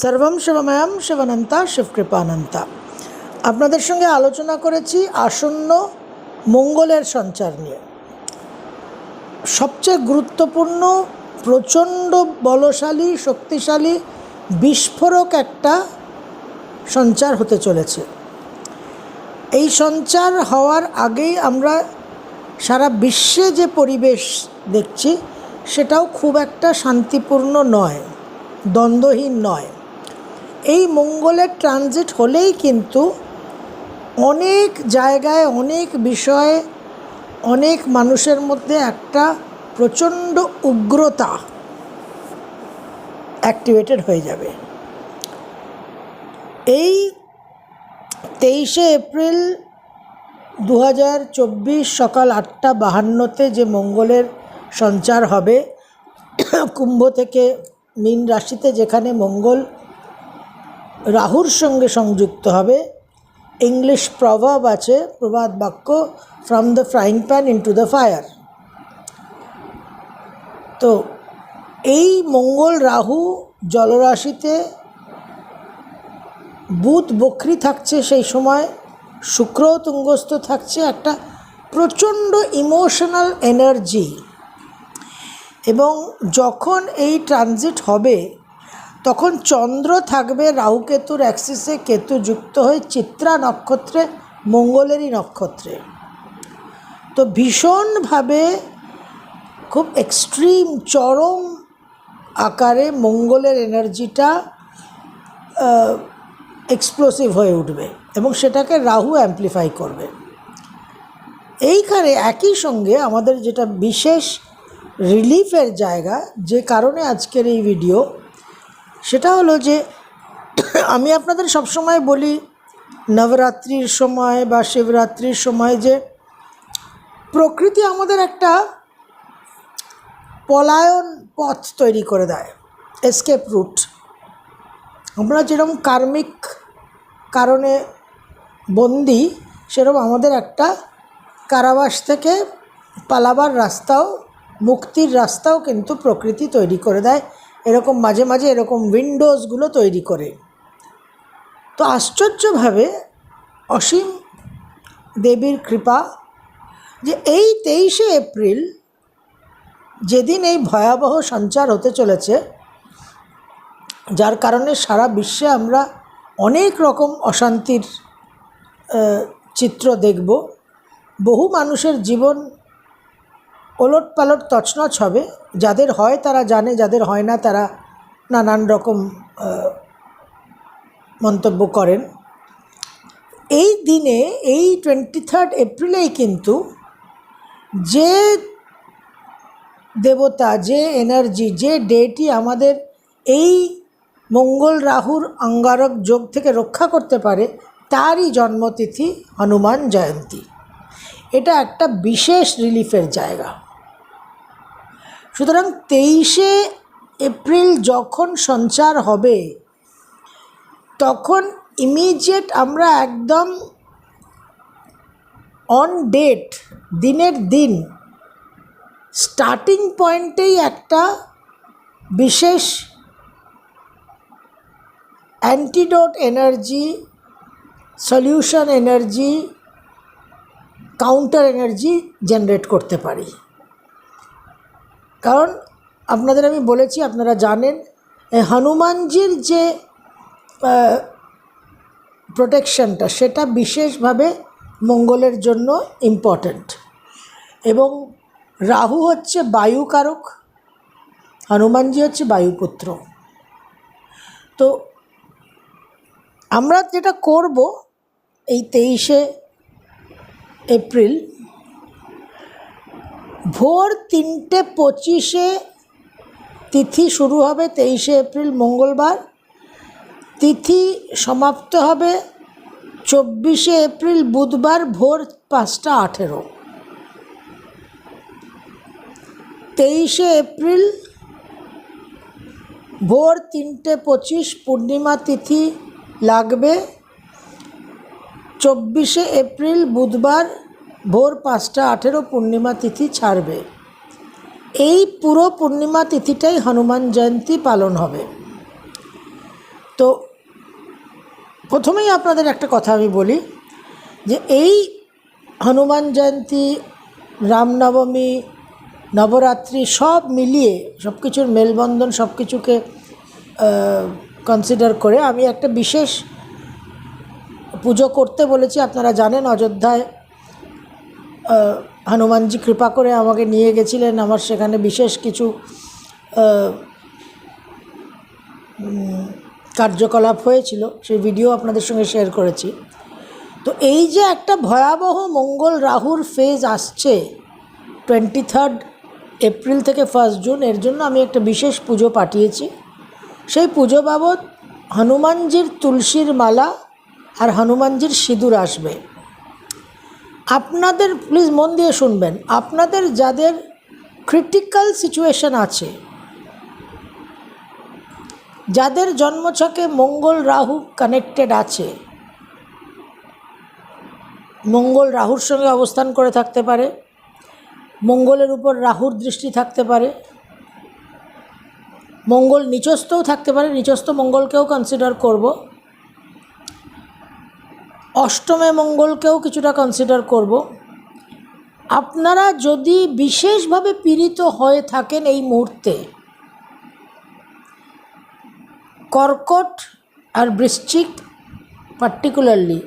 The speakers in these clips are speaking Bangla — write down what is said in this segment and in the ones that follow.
সর্বম শিবময়ম শিবানন্তা শিবকৃপানন্তা। আপনাদের সঙ্গে আলোচনা করেছি আসন্ন মঙ্গলের সঞ্চার নিয়ে। সবচেয়ে গুরুত্বপূর্ণ, প্রচণ্ড বলশালী, শক্তিশালী, বিস্ফোরক একটা সঞ্চার হতে চলেছে। এই সঞ্চার হওয়ার আগেই আমরা সারা বিশ্বে যে পরিবেশ দেখছি, সেটাও খুব একটা শান্তিপূর্ণ নয়, দ্বন্দ্বহীন নয়। এই মঙ্গলের ট্রানজিট হলেই কিন্তু অনেক জায়গায়, অনেক বিষয়ে, অনেক মানুষের মধ্যে একটা প্রচণ্ড উগ্রতা অ্যাক্টিভেটেড হয়ে যাবে। এই তেইশে এপ্রিল দু হাজার চব্বিশ সকাল আটটা বাহান্নতে যে মঙ্গলের সঞ্চার হবে, কুম্ভ থেকে মীন রাশিতে যেখানে মঙ্গল রাহুর সঙ্গে সংযুক্ত হবে। ইংলিশ প্রভাব আছে, প্রবাদ বাক্য from the frying pan into the fire তো এই মঙ্গল রাহু জলরাশিতে বুধ বক্রি থাকছে সেই সময়, শুক্র তুঙ্গস্থ থাকছে একটা প্রচণ্ড ইমোশনাল এনার্জি এবং যখন এই ট্রানজিট হবে তখন চন্দ্র থাকবে রাহুকেতুর অ্যাক্সিসে কেতু যুক্ত হয়ে চিত্রা নক্ষত্রে, মঙ্গলেরই নক্ষত্রে। তো ভীষণভাবে খুব এক্সট্রিম চরম আকারে মঙ্গলের এনার্জিটা এক্সপ্লোসিভ হয়ে উঠবে এবং সেটাকে রাহু অ্যাম্প্লিফাই করবে। এইখানে একই সঙ্গে আমাদের যেটা বিশেষ রিলিফের জায়গা, যে কারণে আজকের এই ভিডিও সেটা হলো যে আমি আপনাদের সবসময় বলি, নবরাত্রির সময় বা শিবরাত্রির সময় যে প্রকৃতি আমাদের একটা পলায়ন পথ তৈরি করে দেয় এসকেপ রুট আমরা যেরকম কার্মিক কারণে বন্দি, সেরকম আমাদের একটা কারাবাস থেকে পালাবার রাস্তাও, মুক্তির রাস্তাও কিন্তু প্রকৃতি তৈরি করে দেয়। এরকম মাঝে মাঝে এরকম উইন্ডোজগুলো তৈরি করে। তো আশ্চর্যভাবে অসীম দেবীর কৃপা যে এই তেইশে এপ্রিল যেদিন এই ভয়াবহ সঞ্চার হতে চলেছে, যার কারণে সারা বিশ্বে আমরা অনেক রকম অশান্তির চিত্র দেখব। বহু মানুষের জীবন ওলট পালট তছনছ হবে। যাদের হয় তারা জানে, যাদের হয় না তারা নানান রকম মন্তব্য করেন। এই দিনে, এই টোয়েন্টি থার্ড এপ্রিলেই কিন্তু যে দেবতা, যে এনার্জি যে ডেটি আমাদের এই মঙ্গল রাহুর অঙ্গারক যোগ থেকে রক্ষা করতে পারে, তারই জন্মতিথি হনুমান জয়ন্তী। এটা একটা বিশেষ রিলিফের জায়গা। সুতরাং তেইশে এপ্রিল যখন সঞ্চার হবে, তখন ইমিডিয়েট আমরা একদম অন ডেট দিনের দিন স্টার্টিং পয়েন্টেই একটা বিশেষ antidote energy solution energy counter energy generate করতে পারি। কারণ আপনাদের আমি বলেছি, আপনারা জানেন হনুমানজির যে প্রোটেকশনটা সেটা বিশেষভাবে মঙ্গলের জন্য ইম্পর্ট্যান্ট এবং রাহু হচ্ছে বায়ুকারক, হনুমানজি হচ্ছে বায়ুপুত্র। তো আমরা যেটা করব, এই তেইশে এপ্রিল ভোর তিনটে পঁচিশে তিথি শুরু হবে তেইশে এপ্রিল, মঙ্গলবার। তিথি সমাপ্ত হবে চব্বিশে এপ্রিল, বুধবার ভোর পাঁচটা আঠেরো। তেইশে এপ্রিল, ভোর তিনটে পঁচিশ, পূর্ণিমা তিথি লাগবে। চব্বিশে এপ্রিল, বুধবার ভোর পাঁচটা আঠেরো পূর্ণিমা তিথি ছাড়বে। এই পুরো পূর্ণিমা তিথিটাই হনুমান জয়ন্তী পালন হবে। তো প্রথমেই আপনাদের একটা কথা আমি বলি যে এই হনুমান জয়ন্তী, রামনবমী, নবরাত্রি সব মিলিয়ে সব কিছুর মেলবন্ধন সব কিছুকে কনসিডার করে আমি একটা বিশেষ পুজো করতে বলেছি। আপনারা জানেন অযোধ্যায় হনুমানজি কৃপা করে আমাকে নিয়ে গেছিলেন। আমার সেখানে বিশেষ কিছু কার্যকলাপ হয়েছিল, সেই ভিডিও আপনাদের সঙ্গে শেয়ার করেছি। তো এই যে একটা ভয়াবহ মঙ্গল রাহুর ফেজ আসছে টোয়েন্টি থার্ড এপ্রিল থেকে ফার্স্ট জুন এর জন্য আমি একটা বিশেষ পুজো পাঠিয়েছি। সেই পুজো বাবদ হনুমানজির তুলসীর মালা আর হনুমানজির সিঁদুর আসবে। আপনাদের প্লিজ মন দিয়ে শুনবেন, আপনাদের যাদের ক্রিটিক্যাল সিচুয়েশন আছে, যাদের জন্মছকে মঙ্গল রাহু কানেক্টেড আছে, মঙ্গল রাহুর সঙ্গে অবস্থান করে থাকতে পারে, মঙ্গলের উপর রাহুর দৃষ্টি থাকতে পারে, মঙ্গল নিচস্থও থাকতে পারে, নিচস্থ মঙ্গলকেও কনসিডার করব। অষ্টমে মঙ্গলকেও কিছুটা কনসিডার করব। আপনারা যদি বিশেষভাবে পীড়িত হয়ে থাকেন এই মুহূর্তে, কর্কট আর বৃশ্চিক পার্টিকুলারলি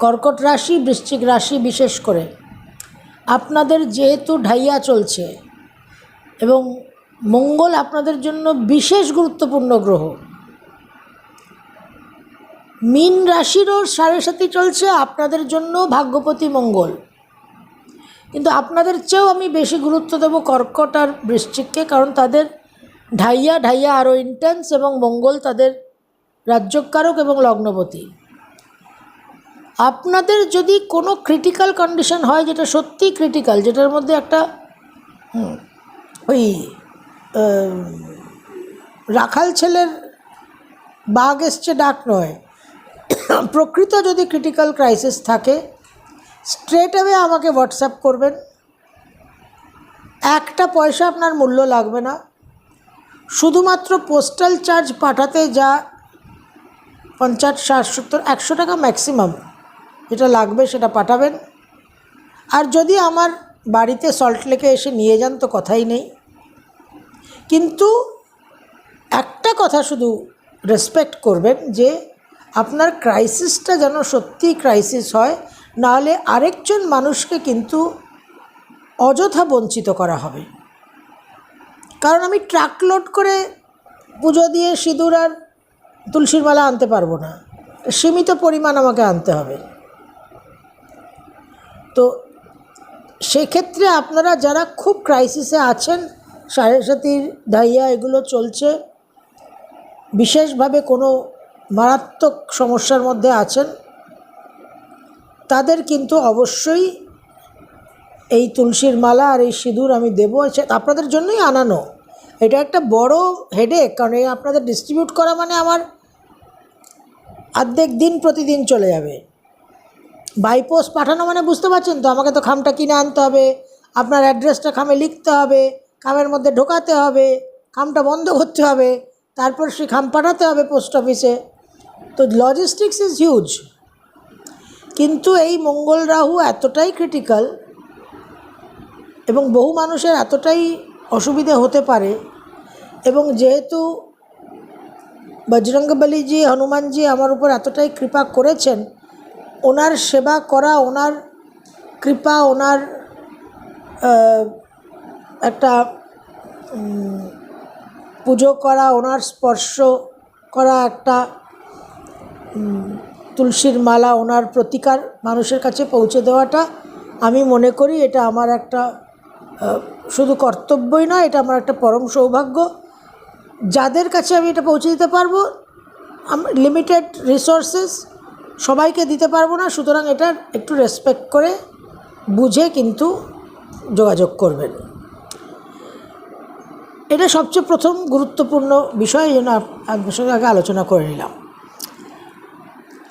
কর্কট রাশি, বৃশ্চিক রাশি বিশেষ করে, আপনাদের যেহেতু ঢাইয়া চলছে এবং মঙ্গল আপনাদের জন্য বিশেষ গুরুত্বপূর্ণ গ্রহ মীন রাশিরও সাড়ে সাথী চলছে, আপনাদের জন্য ভাগ্যপতি মঙ্গল। কিন্তু আপনাদের চেয়েও আমি বেশি গুরুত্ব দেবো কর্কট আর বৃশ্চিককে, কারণ তাদের ঢাইয়া ঢাইয়া আরও ইন্টেন্স এবং মঙ্গল তাদের রাজ্যকারক এবং লগ্নপতি। আপনাদের যদি কোনো ক্রিটিক্যাল কন্ডিশন হয়, যেটা সত্যিই ক্রিটিক্যাল যেটার মধ্যে একটা ওই রাখাল ছেলের বাঘ এসছে ডাক নয় প্রকৃত যদি ক্রিটিক্যাল ক্রাইসিস থাকে স্ট্রেট অ্যাওয়ে আমাকে হোয়াটসঅ্যাপ করবেন। একটা পয়সা আপনার মূল্য লাগবে না। শুধুমাত্র পোস্টাল চার্জ পাঠাতে যা পঞ্চাশ, ষাট, সত্তর, একশো টাকা ম্যাক্সিমাম যেটা লাগবে সেটা পাঠাবেন। আর যদি আমার বাড়িতে সল্টলেকে এসে নিয়ে যান তো কথাই নেই। কিন্তু একটা কথা শুধু রেসপেক্ট করবেন যে আপনার ক্রাইসিসটা যেন সত্যিই ক্রাইসিস হয়, নাহলে আরেকজন মানুষকে কিন্তু অযথা বঞ্চিত করা হবে। কারণ আমি ট্রাক লোড করে পুজো দিয়ে সিঁদুর আর তুলসীর মালা আনতে পারব না। সীমিত পরিমাণ আমাকে আনতে হবে। তো সেক্ষেত্রে আপনারা যারা খুব ক্রাইসিসে আছেন সাড়ে সাতির দাইয়া এগুলো চলছে, বিশেষভাবে কোনো মারাত্মক সমস্যার মধ্যে আছেন। তাদের কিন্তু অবশ্যই এই তুলসীর মালা আর এই সিঁদুর আমি দেবো। সে- আপনাদের জন্যই আনানো। এটা একটা বড় হেডেক কারণ এই আপনাদের ডিস্ট্রিবিউট করা মানে আমার অর্ধেক দিন প্রতিদিন চলে যাবে। বাই পোস্ট পাঠানো মানে বুঝতে পারছেন তো? আমাকে তো খামটা কিনে আনতে হবে, আপনার অ্যাড্রেসটা খামে লিখতে হবে, খামের মধ্যে ঢোকাতে হবে, খামটা বন্ধ করতে হবে, তারপর সে খাম পাঠাতে হবে পোস্ট অফিসে তো লজিস্টিক্স ইজ হিউজ কিন্তু এই মঙ্গল রাহু এতটাই ক্রিটিক্যাল এবং বহু মানুষের এতটাই অসুবিধে হতে পারে এবং যেহেতু বজরঙ্গবলীজি হনুমানজি আমার উপর এতটাই কৃপা করেছেন, ওনার সেবা করা, ওনার কৃপা, ওনার একটা পুজো করা, ওনার স্পর্শ করা একটা তুলসীর মালা ওনার প্রতিকার মানুষের কাছে পৌঁছে দেওয়াটা আমি মনে করি এটা আমার একটা শুধু কর্তব্যই নয়, এটা আমার একটা পরম সৌভাগ্য। যাদের কাছে আমি এটা পৌঁছে দিতে পারব লিমিটেড রিসোর্সেস সবাইকে দিতে পারব না, সুতরাং এটা একটু রেসপেক্ট করে বুঝে কিন্তু যোগাযোগ করবেন। এটা সবচেয়ে প্রথম গুরুত্বপূর্ণ বিষয় আপ- আপনার সঙ্গে আগে আলোচনা করে নিলাম।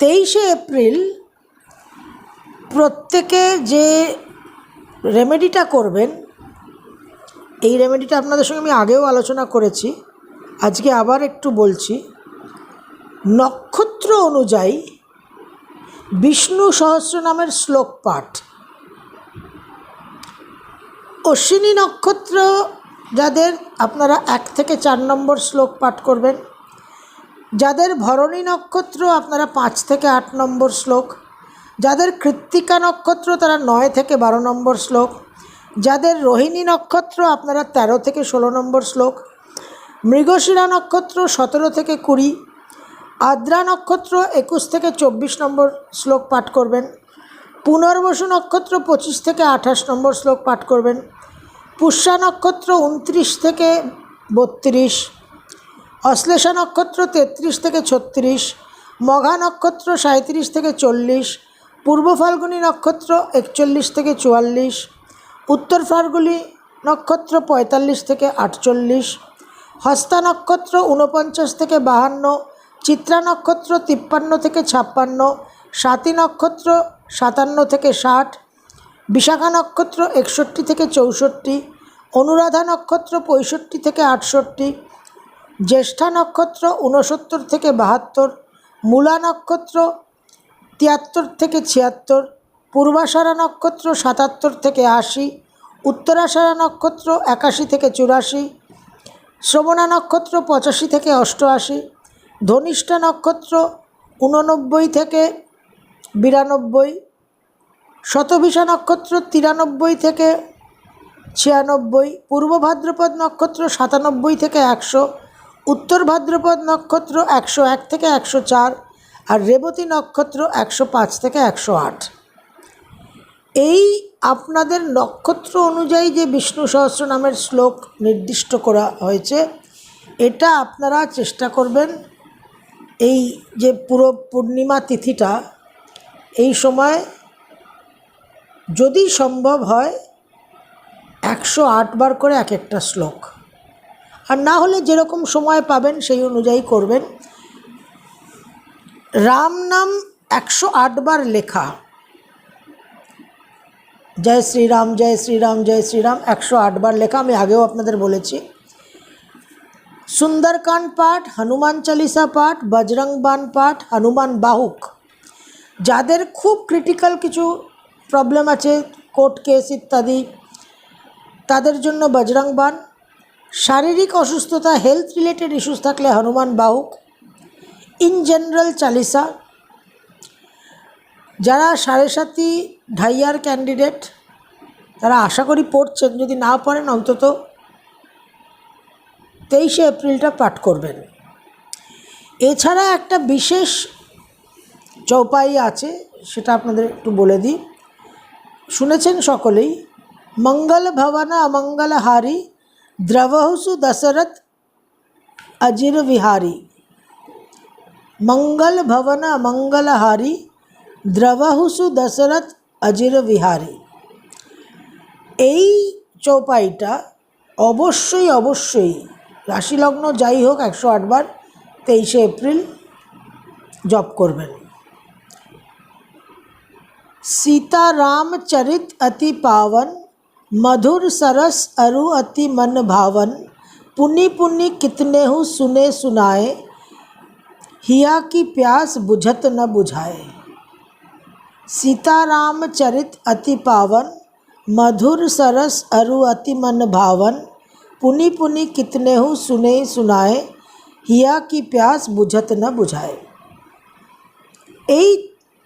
তেইশে এপ্রিল প্রত্যেকে যে রেমেডিটা করবেন, এই রেমেডিটা আপনাদের সঙ্গে আমি আগেও আলোচনা করেছি, আজকে আবার একটু বলছি। নক্ষত্র অনুযায়ী বিষ্ণু সহস্রনামের শ্লোক পাঠ। অশ্বিনী নক্ষত্র যাদের আপনারা এক থেকে চার নম্বর শ্লোক পাঠ করবেন যাদের ভরণী নক্ষত্র আপনারা পাঁচ থেকে আট নম্বর শ্লোক, যাদের কৃত্তিকা নক্ষত্র তারা নয় থেকে বারো নম্বর শ্লোক, যাদের রোহিণী নক্ষত্র আপনারা তেরো থেকে ষোলো নম্বর শ্লোক, মৃগশিরা নক্ষত্র সতেরো থেকে কুড়ি, আদ্রা নক্ষত্র একুশ থেকে চব্বিশ নম্বর শ্লোক পাঠ করবেন, পুনর্বসু নক্ষত্র পঁচিশ থেকে আঠাশ নম্বর শ্লোক পাঠ করবেন, পুষ্যা নক্ষত্র উনত্রিশ থেকে বত্রিশ অশ্লেষা নক্ষত্র তেত্রিশ থেকে ছত্রিশ, মঘা নক্ষত্র সাঁত্রিশ থেকে চল্লিশ, পূর্ব ফাল্গুনী নক্ষত্র একচল্লিশ থেকে চুয়াল্লিশ, উত্তর ফাল্গুনি নক্ষত্র পঁয়তাল্লিশ থেকে আটচল্লিশ, হস্তা নক্ষত্র ঊনপঞ্চাশ থেকে বাহান্ন, চিত্রা নক্ষত্র তিপ্পান্ন থেকে ছাপ্পান্ন স্বাতি নক্ষত্র সাতান্ন থেকে ষাট, বিশাখা নক্ষত্র একষট্টি থেকে চৌষট্টি, অনুরাধা নক্ষত্র পঁয়ষট্টি থেকে আটষট্টি জ্যেষ্ঠা নক্ষত্র ঊনসত্তর থেকে বাহাত্তর, মূলা নক্ষত্র তিয়াত্তর থেকে ছিয়াত্তর পূর্বাষাঢ়া নক্ষত্র সাতাত্তর থেকে আশি উত্তরাষাঢ়া নক্ষত্র একাশি থেকে চুরাশি, শ্রবণা নক্ষত্র পঁচাশি থেকে অষ্টআশি, ধনিষ্ঠা নক্ষত্র উননব্বই থেকে বিরানব্বই শতভিষা নক্ষত্র তিরানব্বই থেকে ছিয়ানব্বই, পূর্ব ভাদ্রপদ নক্ষত্র সাতানব্বই থেকে একশো উত্তর ভাদ্রপদ নক্ষত্র একশো এক থেকে একশো চার আর রেবতী নক্ষত্র একশো পাঁচ থেকে একশো আট। এই আপনাদের নক্ষত্র অনুযায়ী যে বিষ্ণু সহস্র নামের শ্লোক নির্দিষ্ট করা হয়েছে, এটা আপনারা চেষ্টা করবেন এই যে পুরো পূর্ণিমা তিথিটা, এই সময় যদি সম্ভব হয় একশো আটবার করে এক একটা শ্লোক। আর না হলে যেরকম সময় পাবেন সেই অনুযায়ী করবেন। রাম নাম একশো আটবার লেখা। জয় শ্রীরাম জয় শ্রীরাম জয় শ্রীরাম, একশো আটবার লেখা। আমি আগেও আপনাদের বলেছি। সুন্দরকাণ্ড পাঠ, হনুমান চালিসা পাঠ বজরং বান পাঠ, হনুমান বাহুক। যাদের খুব ক্রিটিক্যাল কিছু প্রবলেম আছে কোর্ট কেস ইত্যাদি, তাদের জন্য বজরং বান শারীরিক অসুস্থতা হেলথ রিলেটেড ইস্যুস থাকলে হনুমান বাহুক ইন জেনারেল চালিসা। যারা সাড়ে সাতি ঢাইয়ার ক্যান্ডিডেট তারা আশা করি পড়ছেন, যদি না পড়েন, অন্তত তেইশে এপ্রিলটা পাঠ করবেন। এছাড়া একটা বিশেষ চৌপাই আছে, সেটা আপনাদের একটু বলে দিই। শুনেছেন সকলেই, মঙ্গল ভবনা অমঙ্গল হারি দ্রবহুসু দশরথ অজির বিহারী মঙ্গল ভবন অমঙ্গল হারি দ্রবহুসু দশরথ অজির বিহারী এই চৌপাইটা অবশ্যই অবশ্যই রাশিলগ্ন যাই হোক একশো আটবার তেইশে এপ্রিল জপ করবেন सीताराम चरित अति पावन मधुर सरस अरु अति मन भावन पुनि पुनि कितने हूँ सुने सुनाए हिया की प्यास बुझत न बुझाए सीताराम चरित अति पावन मधुर सरस अरु अति मन भावन पुनि पुनि कितने हूँ सुने सुनाए हिया की प्यास बुझत न बुझाए এই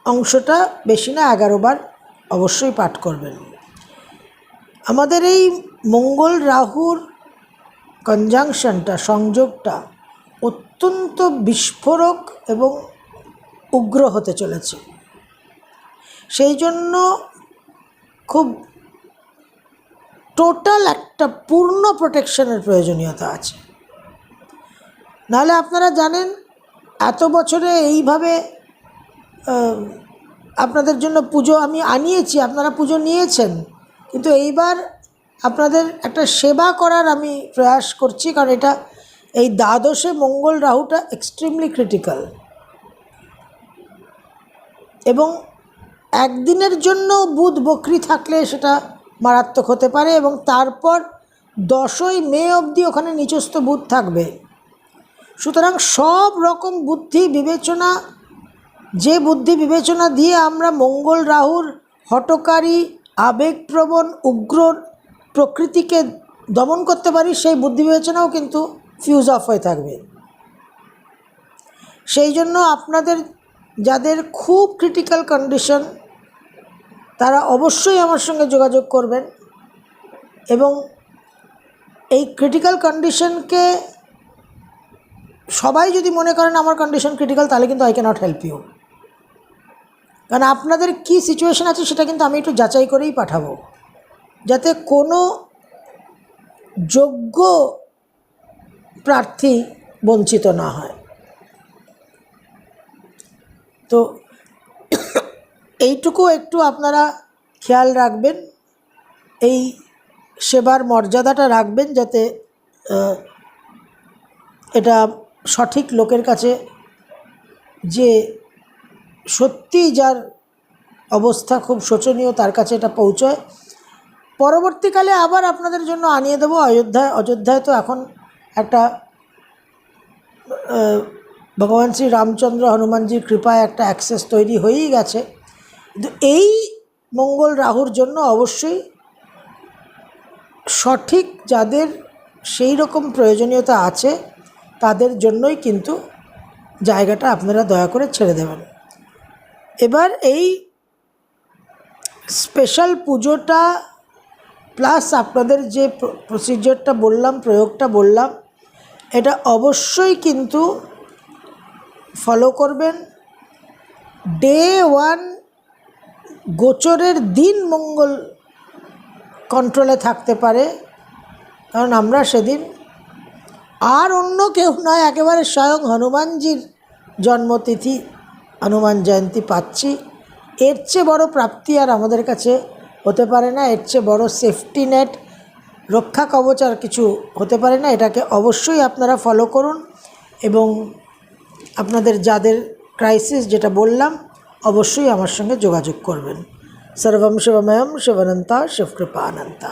অংশটা বেশি না এগারো বার অবশ্যই পাঠ করবেন আমাদের এই মঙ্গল রাহুর কনজাংশনটা সংযোগটা অত্যন্ত বিস্ফোরক এবং উগ্র হতে চলেছে। সেই জন্য খুব টোটাল একটা পূর্ণ প্রোটেকশনের প্রয়োজনীয়তা আছে। নাহলে আপনারা জানেন, এত বছরে এইভাবে আপনাদের জন্য পুজো আমি আনিয়েছি, আপনারা পুজো নিয়েছেন। কিন্তু এইবার আপনাদের একটা সেবা করার আমি প্রয়াস করছি, কারণ এটা এই দ্বাদশে মঙ্গল রাহুটা এক্সট্রিমলি ক্রিটিক্যাল এবং একদিনের জন্য বুধ বকরি থাকলে সেটা মারাত্মক হতে পারে এবং তারপর দশই মে অবধি ওখানে নিচস্থ বুধ থাকবে। সুতরাং সব রকম বুদ্ধি বিবেচনা, যে বুদ্ধি বিবেচনা দিয়ে আমরা মঙ্গল রাহুর হটকারী আবেগপ্রবণ উগ্র প্রকৃতিকে দমন করতে পারি সেই বুদ্ধি বিবেচনাও কিন্তু ফিউজ অফ হয়ে থাকবে। সেই জন্য আপনাদের যাদের খুব ক্রিটিক্যাল কন্ডিশন তারা অবশ্যই আমার সঙ্গে যোগাযোগ করবেন এবং এই ক্রিটিক্যাল কন্ডিশনকে সবাই যদি মনে করেন আমার কন্ডিশন ক্রিটিক্যাল তাহলে কিন্তু আই ক্যানট হেল্প ইউ কারণ আপনাদের কি সিচুয়েশন আছে সেটা কিন্তু আমি একটু যাচাই করেই পাঠাবো। যাতে কোনো যোগ্য প্রার্থী বঞ্চিত না হয়। তো এইটুকু একটু আপনারা খেয়াল রাখবেন, এই সেবার মর্যাদাটা রাখবেন যাতে এটা সঠিক লোকের কাছে যে সত্যি যার অবস্থা খুব শোচনীয়, তার কাছে এটা পৌঁছয়। পরবর্তীকালে আবার আপনাদের জন্য আনিয়ে দেবো। অযোধ্যায় অযোধ্যায় তো এখন একটা ভগবান শ্রী রামচন্দ্র হনুমানজির কৃপায় একটা অ্যাক্সেস তৈরি হয়েই গেছে। কিন্তু এই মঙ্গল রাহুর জন্য অবশ্যই সঠিক যাদের সেই রকম প্রয়োজনীয়তা আছে, তাদের জন্যই কিন্তু জায়গাটা আপনারা দয়া করে ছেড়ে দেবেন। এবার এই স্পেশাল পুজোটা প্লাস আপনাদের যে প্রসিজারটা বললাম, প্রয়োগটা বললাম, এটা অবশ্যই কিন্তু ফলো করবেন। ডে ওয়ান গোচরের দিন মঙ্গল কন্ট্রোলে থাকতে পারে, কারণ আমরা সেদিন আর অন্য কেউ নয়, একেবারে স্বয়ং হনুমানজির জন্মতিথি। হনুমান জয়ন্তী পাচ্ছি। এর চেয়ে বড় প্রাপ্তি আর আমাদের কাছে হতে পারে না। এর চেয়ে বড় সেফটি নেট রক্ষা কবচ আর কিছু হতে পারে না। এটাকে অবশ্যই আপনারা ফলো করুন এবং আপনাদের যাদের ক্রাইসিস যেটা বললাম, অবশ্যই আমার সঙ্গে যোগাযোগ করবেন। সর্বম শিবময়ম শিবানন্তা শিবকৃপা অনন্তা